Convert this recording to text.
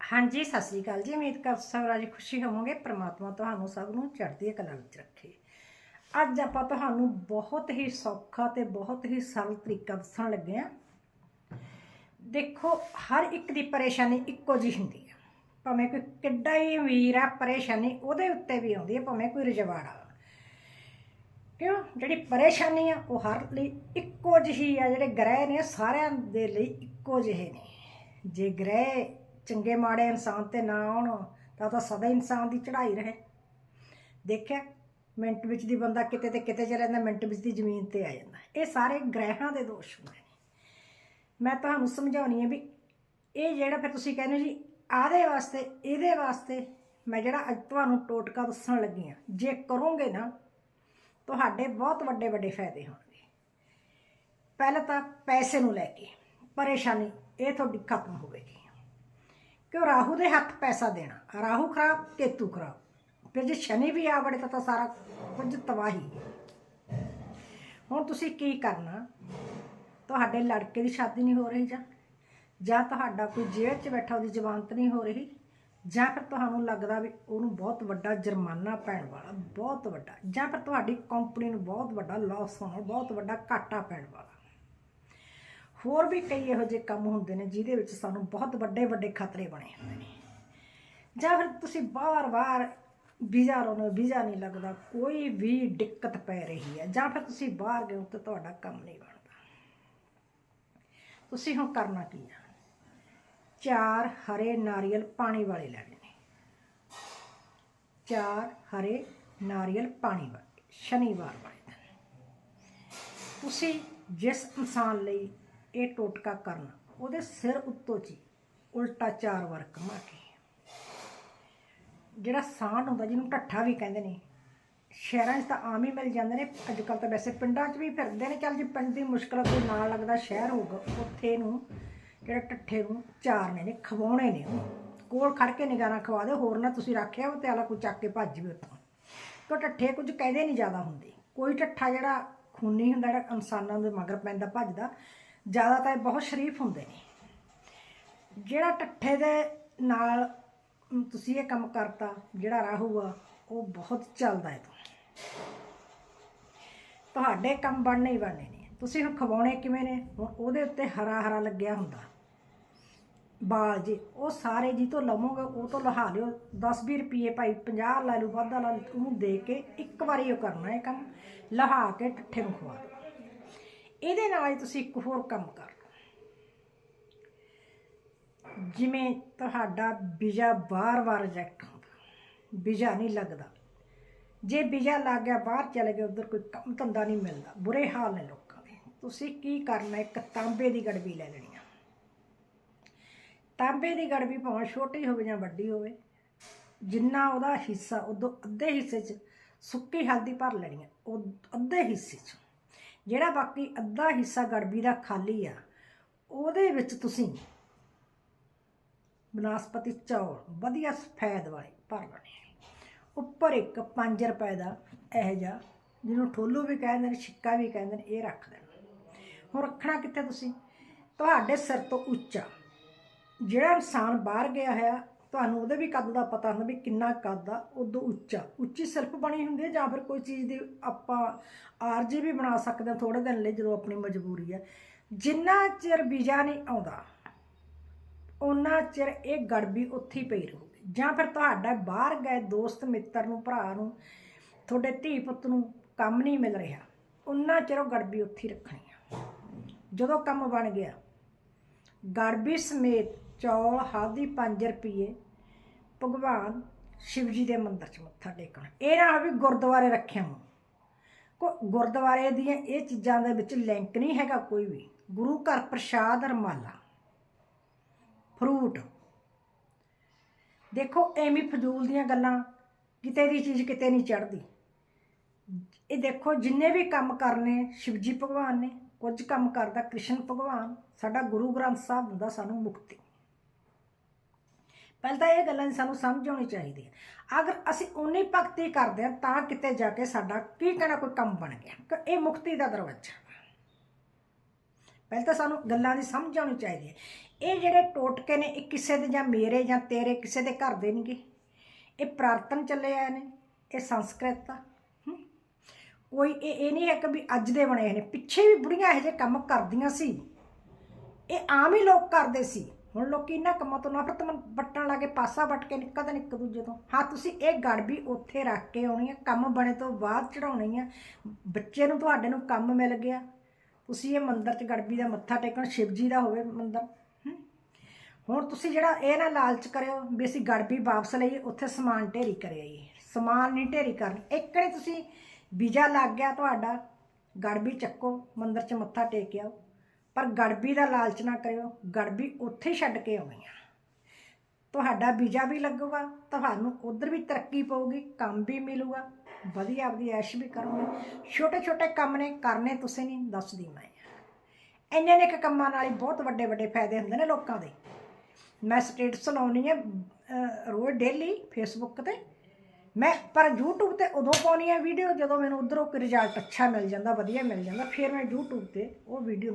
ਹਾਂਜੀ, ਸਤਿ ਸ੍ਰੀ ਅਕਾਲ ਜੀ। ਉਮੀਦ ਕਰ ਸਭ ਰਾਜੀ ਖੁਸ਼ੀ ਹੋਵੋਗੇ। ਪ੍ਰਮਾਤਮਾ ਤੁਹਾਨੂੰ ਸਭ ਨੂੰ ਚੜ੍ਹਦੀ ਕਲਾ ਵਿੱਚ ਰੱਖੇ। ਅੱਜ ਆਪਾਂ ਤੁਹਾਨੂੰ ਬਹੁਤ ਹੀ ਸੌਖਾ ਤੇ ਬਹੁਤ ਹੀ ਸਰਲ ਤਰੀਕਾ ਦੱਸਣ ਲੱਗੇ ਆ ਦੇਖੋ, ਹਰ ਇੱਕ ਦੀ ਪਰੇਸ਼ਾਨੀ ਇੱਕੋ ਜਿਹੀ ਹੁੰਦੀ ਹੈ। ਭਾਵੇਂ ਕੋਈ ਕਿੱਡਾ ਹੀ ਅਮੀਰ ਆ, ਪਰੇਸ਼ਾਨੀ ਉਹਦੇ ਉੱਤੇ ਵੀ ਆਉਂਦੀ ਹੈ, ਭਾਵੇਂ ਕੋਈ ਰਜਵਾੜਾ ਕਿਉਂ? ਜਿਹੜੀ ਪਰੇਸ਼ਾਨੀ ਆ, ਉਹ ਹਰ ਲਈ ਇੱਕੋ ਜਿਹੀ ਆ। ਜਿਹੜੇ ਗ੍ਰਹਿ ਨੇ, ਸਾਰਿਆਂ ਦੇ ਲਈ ਇੱਕੋ ਜਿਹੇ ਨੇ। ਜੇ ਗ੍ਰਹਿ ਚੰਗੇ ਮਾੜੇ ਇਨਸਾਨ ਤੇ ਨਾ ਆਉਣ, ਤਾਂ ਤਾਂ ਸਦਾ ਇਨਸਾਨ ਦੀ ਚੜ੍ਹਾਈ ਰਹੇ। ਦੇਖਿਆ, ਮਿੰਟ ਵਿੱਚ ਦੀ ਬੰਦਾ ਕਿਤੇ ਤੇ ਕਿਤੇ ਚਲਾ ਜਾਂਦਾ ਮਿੰਟ ਵਿੱਚ ਦੀ ਜ਼ਮੀਨ ਤੇ ਆ ਜਾਂਦਾ। ਇਹ ਸਾਰੇ ਗ੍ਰਹਿਾਂ ਦੇ ਦੋਸ਼ ਹੁੰਦੇ ਨੇ। ਮੈਂ ਤੁਹਾਨੂੰ ਸਮਝਾਉਣੀ ਹੈ ਵੀ ਇਹ ਜਿਹੜਾ ਫਿਰ ਤੁਸੀਂ ਕਹਿੰਦੇ ਹੋ ਜੀ ਆਦੇ ਵਾਸਤੇ, ਇਹਦੇ ਵਾਸਤੇ ਮੈਂ ਜਿਹੜਾ ਅੱਜ ਤੁਹਾਨੂੰ ਟੋਟਕਾ ਦੱਸਣ ਲੱਗੀ ਆ, ਜੇ ਕਰੋਗੇ ਨਾ, ਤੁਹਾਡੇ ਬਹੁਤ ਵੱਡੇ ਵੱਡੇ ਫਾਇਦੇ ਹੋਣਗੇ। ਪਹਿਲਾਂ ਤਾਂ ਪੈਸੇ ਨੂੰ ਲੈ ਕੇ ਪਰੇਸ਼ਾਨੀ, ਇਹ ਤੁਹਾਡੀ ਖਤਮ ਹੋਵੇਗੀ। ਉਹ ਰਾਹੂ ਦੇ ਹੱਥ ਪੈਸਾ ਦੇਣਾ, ਰਾਹੂ ਖਰਾਬ, ਕੇਤੂ ਖਰਾਬ। ਫਿਰ ਜੇ ਸ਼ਨੀ ਵੀ ਆ ਵੜੇ ਤਾਂ ਸਾਰਾ ਕੁਝ ਤਬਾਹੀ ਹੁਣ ਤੁਸੀਂ ਕੀ ਕਰਨਾ? ਤੁਹਾਡੇ ਲੜਕੇ ਦੀ ਸ਼ਾਦੀ ਨਹੀਂ ਹੋ ਰਹੀ ਜਾਂ? ਜਾਂ ਤੁਹਾਡਾ ਕੋਈ ਜੇਲ੍ਹ 'ਚ ਬੈਠਾ, ਉਹਦੀ ਜ਼ਮਾਨਤ ਨਹੀਂ ਹੋ ਰਹੀ? ਜਾਂ ਫਿਰ ਤੁਹਾਨੂੰ ਲੱਗਦਾ ਵੀ ਉਹਨੂੰ ਬਹੁਤ ਵੱਡਾ ਜੁਰਮਾਨਾ ਪੈਣ ਵਾਲਾ, ਬਹੁਤ ਵੱਡਾ। ਜਾਂ ਫਿਰ ਤੁਹਾਡੀ ਕੰਪਨੀ ਨੂੰ ਬਹੁਤ ਵੱਡਾ ਲਾਸ ਹੋਣਾ, ਬਹੁਤ ਵੱਡਾ ਘਾਟਾ ਪੈਣ ਵਾਲਾ। ਹੋਰ ਵੀ ਕਈ ਇਹੋ ਜਿਹੇ ਕੰਮ ਹੁੰਦੇ ਨੇ ਜਿਹਦੇ ਵਿੱਚ ਸਾਨੂੰ ਬਹੁਤ ਵੱਡੇ ਵੱਡੇ ਖਤਰੇ ਬਣੇ ਹੁੰਦੇ ਨੇ। ਜਾਂ ਫਿਰ ਤੁਸੀਂ ਬਾਰ-ਬਾਰ ਵੀਜ਼ਾ ਲਾਉਣਾ, ਵੀਜ਼ਾ ਨਹੀਂ ਲੱਗਦਾ, ਕੋਈ ਵੀ ਦਿੱਕਤ ਪੈ ਰਹੀ ਹੈ, ਜਾਂ ਫਿਰ ਤੁਸੀਂ ਬਾਹਰ ਗਏ ਹੋ ਤੇ ਤੁਹਾਡਾ ਕੰਮ ਨਹੀਂ ਬਣਦਾ। ਤੁਸੀਂ ਹੁਣ ਕਰਨਾ ਕੀ ਹੈ ਚਾਰ ਹਰੇ ਨਾਰੀਅਲ ਪਾਣੀ ਵਾਲੇ ਲੈਣੇ ਨੇ। ਚਾਰ ਹਰੇ ਨਾਰੀਅਲ ਪਾਣੀ ਵਾਲੇ, ਸ਼ਨੀਵਾਰ ਵਾਲੇ ਦਿਨ। ਤੁਸੀਂ ਜਿਸ ਇਨਸਾਨ ਲਈ ਇਹ ਟੋਟਕਾ ਕਰਨਾ। ਉਹਦੇ ਸਿਰ ਉੱਤੋਂ ਜੀ ਉਲਟਾ ਚਾਰ ਵਾਰ ਘੁਮਾ ਕੇ ਜਿਹੜਾ ਸਾਂਢ ਹੁੰਦਾ, ਜਿਹਨੂੰ ਢੱਠਾ ਵੀ ਕਹਿੰਦੇ ਨੇ, ਸ਼ਹਿਰਾਂ 'ਚ ਤਾਂ ਆਮ ਹੀ ਮਿਲ ਜਾਂਦੇ ਨੇ। ਅੱਜ ਕੱਲ੍ਹ ਤਾਂ ਵੈਸੇ ਪਿੰਡਾਂ 'ਚ ਵੀ ਫਿਰਦੇ ਨੇ। ਚੱਲ ਜੇ ਪਿੰਡ ਦੀ ਮੁਸ਼ਕਲ ਕੋਈ ਨਾਲ ਲੱਗਦਾ ਸ਼ਹਿਰ ਹੋਊਗਾ, ਉੱਥੇ ਨੂੰ ਜਿਹੜਾ ਢੱਠੇ ਨੂੰ ਚਾਰਨੇ ਨੇ, ਖਵਾਉਣੇ ਨੇ ਉਹਨੂੰ। ਕੋਲ ਖੜ ਕੇ ਨਿਗਾਰਾਂ ਖਵਾ ਦਿਓ, ਹੋਰ ਨਾ ਤੁਸੀਂ ਰੱਖਿਆ ਉਹ ਤੇ ਆਲਾ ਕੋਈ ਚੱਕ ਕੇ ਭੱਜ ਜਾਵੇ ਉੱਥੋਂ। ਕਿਉਂ ਢੱਠੇ ਕੁਝ ਕਹਿੰਦੇ ਨਹੀਂ ਜ਼ਿਆਦਾ ਹੁੰਦੇ। ਕੋਈ ਢੱਠਾ ਜਿਹੜਾ ਖੂਨੀ ਹੁੰਦਾ, ਜਿਹੜਾ ਇਨਸਾਨਾਂ ਦੇ ਮਗਰ ਪੈਂਦਾ, ਭੱਜਦਾ ਜ਼ਿਆਦਾ ਤਾਂ ਇਹ ਬਹੁਤ ਸ਼ਰੀਫ ਹੁੰਦੇ ਨੇ। ਜਿਹੜਾ ਟੱਠੇ ਦੇ ਨਾਲ ਤੁਸੀਂ ਇਹ ਕੰਮ ਕਰਤਾ, ਜਿਹੜਾ ਰਾਹੂ ਆ, ਉਹ ਬਹੁਤ ਚੱਲਦਾ ਹੈ। ਤੁਹਾਡੇ ਕੰਮ ਬਣਨੇ ਹੀ ਬਣਨੇ ਨੇ। ਤੁਸੀਂ ਹੁਣ ਖਵਾਉਣੇ ਕਿਵੇਂ ਨੇ? ਹੁਣ ਉਹਦੇ ਉੱਤੇ ਹਰਾ ਹਰਾ ਲੱਗਿਆ ਹੁੰਦਾ। ਬਾਲ ਜੀ ਉਹ ਸਾਰੇ ਜੀ ਤੋਂ ਲਵੋਗੇ, ਉਹ ਤੋਂ ਲਹਾ ਲਿਓ। 10 20 ਰੁਪਏ ਭਾਈ 50 ਲੈ ਲਓ, ਵਾਧਾ ਲਾ ਲਓ, ਉਹਨੂੰ ਦੇ ਕੇ ਇੱਕ ਵਾਰੀ ਉਹ ਕਰਨਾ ਇਹ ਕੰਮ। ਲਹਾ ਕੇ ਠੱਠੇ ਨੂੰ ਖਵਾ ਦਿਓ। ਇਹਦੇ ਨਾਲ ਹੀ ਤੁਸੀਂ ਇੱਕ ਹੋਰ ਕੰਮ ਕਰ ਲਓ। ਜਿਵੇਂ ਤੁਹਾਡਾ ਵੀਜ਼ਾ ਵਾਰ-ਵਾਰ ਰਿਜੈਕਟ ਹੁੰਦਾ, ਵੀਜ਼ਾ ਨਹੀਂ ਲੱਗਦਾ। ਜੇ ਵੀਜ਼ਾ ਲੱਗ ਗਿਆ, ਬਾਹਰ ਚਲੇ ਗਏ, ਉਧਰ ਕੋਈ ਕੰਮ ਧੰਦਾ ਨਹੀਂ ਮਿਲਦਾ। ਬੁਰੇ ਹਾਲ ਨੇ ਲੋਕਾਂ ਦੇ। ਤੁਸੀਂ ਕੀ ਕਰਨਾ? ਇੱਕ ਤਾਂਬੇ ਦੀ ਗੜਵੀ ਲੈ ਲੈਣੀ ਆ। ਤਾਂਬੇ ਦੀ ਗੜਵੀ ਭਾਵੇਂ ਛੋਟੀ ਹੋਵੇ ਜਾਂ ਵੱਡੀ ਹੋਵੇ, ਜਿੰਨਾ ਉਹਦਾ ਹਿੱਸਾ, ਉਦੋਂ ਅੱਧੇ ਹਿੱਸੇ 'ਚ ਸੁੱਕੀ ਹਲਦੀ ਭਰ ਲੈਣੀ ਹੈ ਉਹ ਅੱਧੇ ਹਿੱਸੇ 'ਚ। ਜਿਹੜਾ ਬਾਕੀ ਅੱਧਾ ਹਿੱਸਾ ਗੜਬੀ ਦਾ ਖਾਲੀ ਆ, ਉਹਦੇ ਵਿੱਚ ਤੁਸੀਂ ਬਨਾਸਪਤੀ ਚੌਲ, ਵਧੀਆ ਸਫੈਦ ਵਾਲੇ ਭਰ ਲੈਣੇ ਉੱਪਰ ਇੱਕ 5 ਰੁਪਏ ਦਾ ਇਹ ਜਿਹਾ, ਜਿਹਨੂੰ ਠੋਲੂ ਵੀ ਕਹਿੰਦੇ ਨੇ, ਛਿੱਕਾ ਵੀ ਕਹਿੰਦੇ ਨੇ, ਇਹ ਰੱਖ ਦੇਣਾ। ਹੁਣ ਰੱਖਣਾ ਕਿੱਥੇ ਤੁਸੀਂ? ਤੁਹਾਡੇ ਸਿਰ ਤੋਂ ਉੱਚਾ। ਜਿਹੜਾ ਇਨਸਾਨ ਬਾਹਰ ਗਿਆ ਹੋਇਆ ਤੁਹਾਨੂੰ ਉਹਦੇ ਵੀ ਕੱਦ ਦਾ ਪਤਾ ਹੁੰਦਾ ਵੀ ਕਿੰਨਾ ਕੱਦ ਆ, ਉਦੋਂ ਉੱਚਾ। ਉੱਚੀ ਸਿਰਫ ਬਣੀ ਹੁੰਦੀ ਹੈ ਜਾਂ ਫਿਰ ਕੋਈ ਚੀਜ਼ ਦੀ ਆਪਾਂ ਆਰਜੀ ਵੀ ਬਣਾ ਸਕਦੇ ਹਾਂ ਥੋੜੇ ਦਿਨ ਲਈ ਜਦੋਂ ਆਪਣੀ ਮਜਬੂਰੀ ਹੈ ਜਿੰਨਾ ਚਿਰ ਵੀਜ਼ਾ ਨਹੀਂ ਆਉਂਦਾ ਉਹਨਾਂ ਚਿਰ ਇਹ ਗੜਬੀ ਉੱਥੇ ਹੀ ਪਈ ਰਹੂਗੀ। ਜਾਂ ਫਿਰ ਤੁਹਾਡਾ ਬਾਹਰ ਗਏ ਦੋਸਤ, ਮਿੱਤਰ ਨੂੰ, ਭਰਾ ਨੂੰ, ਤੁਹਾਡੇ ਧੀ ਪੁੱਤ ਨੂੰ ਕੰਮ ਨਹੀਂ ਮਿਲ ਰਿਹਾ ਉਹਨਾਂ ਚਿਰ ਉਹ ਗੜਬੀ ਉੱਥੇ ਹੀ ਰੱਖਣੀ ਆ। ਜਦੋਂ ਕੰਮ ਬਣ ਗਿਆ, ਗੜਬੀ ਸਮੇਤ ਚੌਲ ਹਲਦੀ 5 ਰੁਪਏ ਭਗਵਾਨ ਸ਼ਿਵ ਜੀ ਦੇ ਮੰਦਿਰ 'ਚ ਮੱਥਾ ਟੇਕਣਾ। ਇਹ ਨਾ ਹੋਵੇ ਵੀ ਗੁਰਦੁਆਰੇ ਰੱਖਿਆ ਹੋ ਕੋ ਗੁਰਦੁਆਰੇ ਦੀਆਂ ਇਹ ਚੀਜ਼ਾਂ ਦੇ ਵਿੱਚ ਲਿੰਕ ਨਹੀਂ ਹੈਗਾ ਕੋਈ ਵੀ। ਗੁਰੂ ਘਰ ਪ੍ਰਸ਼ਾਦ ਰਮਾਲਾ, ਫਰੂਟ। ਦੇਖੋ, ਐਵੇਂ ਫਜ਼ੂਲ ਦੀਆਂ ਗੱਲਾਂ, ਕਿਤੇ ਦੀ ਚੀਜ਼ ਕਿਤੇ ਨਹੀਂ ਚੜਦੀ ਇਹ ਦੇਖੋ, ਜਿੰਨੇ ਵੀ ਕੰਮ ਕਰਨੇ ਸ਼ਿਵਜੀ ਭਗਵਾਨ ਨੇ, ਕੁਝ ਕੰਮ ਕਰਦਾ ਕ੍ਰਿਸ਼ਨ ਭਗਵਾਨ, ਸਾਡਾ ਗੁਰੂ ਗ੍ਰੰਥ ਸਾਹਿਬ ਹੁੰਦਾ ਸਾਨੂੰ ਮੁਕਤੀ। ਪਹਿਲਾਂ ਤਾਂ ਇਹ ਗੱਲਾਂ ਦੀ ਸਾਨੂੰ ਸਮਝ ਆਉਣੀ ਚਾਹੀਦੀ ਹੈ। ਅਗਰ ਅਸੀਂ ਉਨੀ ਭਗਤੀ ਕਰਦੇ ਹਾਂ, ਤਾਂ ਕਿਤੇ ਜਾ ਕੇ ਸਾਡਾ ਕੀ ਕਹਿਣਾ, ਕੋਈ ਕੰਮ ਬਣ ਗਿਆ। ਇਹ ਮੁਕਤੀ ਦਾ ਦਰਵਾਜ਼ਾ ਪਹਿਲਾਂ ਤਾਂ ਸਾਨੂੰ ਗੱਲਾਂ ਦੀ ਸਮਝ ਆਉਣੀ ਚਾਹੀਦੀ ਹੈ। ਇਹ ਜਿਹੜੇ ਟੋਟਕੇ ਨੇ, ਇਹ ਕਿਸੇ ਦੇ ਜਾਂ ਮੇਰੇ ਜਾਂ ਤੇਰੇ, ਕਿਸੇ ਦੇ ਘਰ ਦੇ ਨਹੀਂਗੇ। ਇਹ ਪ੍ਰਾਰਥਨ ਚੱਲੇ ਆਏ ਨੇ, ਇਹ ਸੰਸਕ੍ਰਿਤ ਆ। ਕੋਈ ਇਹ ਇਹ ਨਹੀਂ ਹੈ ਕਿ ਵੀ ਅੱਜ ਦੇ ਬਣੇ ਨੇ। ਪਿੱਛੇ ਵੀ ਬੁੜੀਆਂ ਇਹੋ ਜਿਹੇ ਕੰਮ ਕਰਦੀਆਂ ਸੀ। ਇਹ ਆਮ ਹੀ ਲੋਕ ਕਰਦੇ ਸੀ। ਹੁਣ ਲੋਕੀ ਇਹਨਾਂ ਕੰਮਾਂ ਤੋਂ ਨਫ਼ਰਤ ਮਨ- ਵੱਟਣ ਲੱਗੇ ਪਾਸਾ ਵੱਟ ਕੇ ਨਿਕਲਦੇ ਨੇ ਇੱਕ ਦੂਜੇ ਤੋਂ। ਹਾਂ, ਤੁਸੀਂ ਇਹ ਗੜਬੀ ਉੱਥੇ ਰੱਖ ਕੇ ਆਉਣੀ ਆ, ਕੰਮ ਬਣੇ ਤੋਂ ਬਾਅਦ ਚੜਾਉਣੀ ਆ। ਬੱਚੇ ਨੂੰ ਤੁਹਾਡੇ ਨੂੰ ਕੰਮ ਮਿਲ ਗਿਆ। ਤੁਸੀਂ ਇਹ ਮੰਦਿਰ 'ਚ ਗੜਬੀ ਦਾ ਮੱਥਾ ਟੇਕਣ ਸ਼ਿਵ ਜੀ ਦਾ ਹੋਵੇ ਮੰਦਿਰ ਹੁਣ ਤੁਸੀਂ ਜਿਹੜਾ ਇਹ ਨਾ ਲਾਲਚ ਕਰਿਓ ਵੀ ਅਸੀਂ ਗੜਬੀ ਵਾਪਸ ਲਈਏ, ਉੱਥੇ ਸਮਾਨ ਢੇਰੀ ਕਰਿਆ ਜੀ ਸਮਾਨ ਨਹੀਂ ਢੇਰੀ ਕਰਨ। ਇੱਕ ਨੇ ਤੁਸੀਂ ਵੀਜ਼ਾ ਲੱਗ ਗਿਆ ਤੁਹਾਡਾ, ਗੜਬੀ ਚੱਕੋ, ਮੰਦਿਰ 'ਚ ਮੱਥਾ ਟੇਕ ਆਓ। ਪਰ ਗੜਬੀ ਦਾ ਲਾਲਚ ਨਾ ਕਰਿਓ, ਗੜਬੀ ਉੱਥੇ ਛੱਡ ਕੇ ਆਉਣੀ ਆ। ਤੁਹਾਡਾ ਵੀਜ਼ਾ ਵੀ ਲੱਗੂਗਾ, ਤੁਹਾਨੂੰ ਉਧਰ ਵੀ ਤਰੱਕੀ ਪਊਗੀ, ਕੰਮ ਵੀ ਮਿਲੂਗਾ, ਵਧੀਆ ਆਪਦੀ ਐਸ਼ ਵੀ ਕਰੋਗੇ। ਛੋਟੇ ਛੋਟੇ ਕੰਮ ਨੇ, ਕਰਨੇ ਤੁਸੀਂ ਨਹੀਂ, ਦੱਸਦੀ ਮੈਂ। ਇੰਨੇ ਨੇ ਕੁ ਕੰਮਾਂ ਨਾਲ ਹੀ ਬਹੁਤ ਵੱਡੇ ਵੱਡੇ ਫਾਇਦੇ ਹੁੰਦੇ ਨੇ ਲੋਕਾਂ ਦੇ। ਮੈਂ ਸਟੇਟਸ ਲਾਉਣੀ ਹੈ ਰੋਜ਼ ਡੇਲੀ ਫੇਸਬੁੱਕ ਤੇ। ਮੈਂ, ਪਰ YouTube ਤੇ ਉਦੋਂ ਪਾਉਣੀ ਹੈ ਵੀਡੀਓ ਜਦੋਂ ਮੈਨੂੰ ਉਧਰੋਂ ਕੋਈ ਰਿਜ਼ਲਟ ਅੱਛਾ ਮਿਲ ਜਾਂਦਾ, ਵਧੀਆ ਮਿਲ ਜਾਂਦਾ, ਫਿਰ ਮੈਂ YouTube ਤੇ ਉਹ ਵੀਡੀਓ